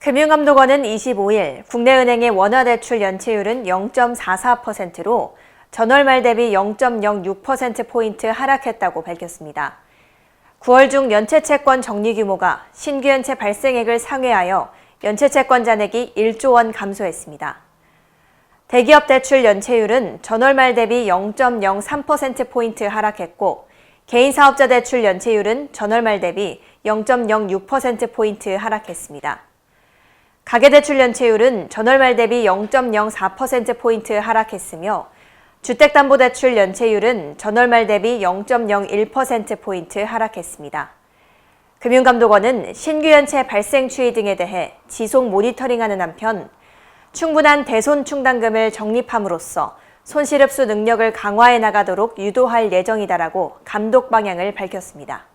금융감독원은 25일 국내은행의 원화대출 연체율은 0.44%로 전월 말 대비 0.06%포인트 하락했다고 밝혔습니다. 9월 중 연체채권 정리 규모가 신규 연체 발생액을 상회하여 연체채권 잔액이 1조 원 감소했습니다. 대기업 대출 연체율은 전월 말 대비 0.03%포인트 하락했고, 개인 사업자 대출 연체율은 전월 말 대비 0.06%포인트 하락했습니다. 가계대출 연체율은 전월 말 대비 0.04%포인트 하락했으며 주택담보대출 연체율은 전월 말 대비 0.01%포인트 하락했습니다. 금융감독원은 신규 연체 발생 추이 등에 대해 지속 모니터링하는 한편 충분한 대손 충당금을 적립함으로써 손실 흡수 능력을 강화해 나가도록 유도할 예정이다라고 감독 방향을 밝혔습니다.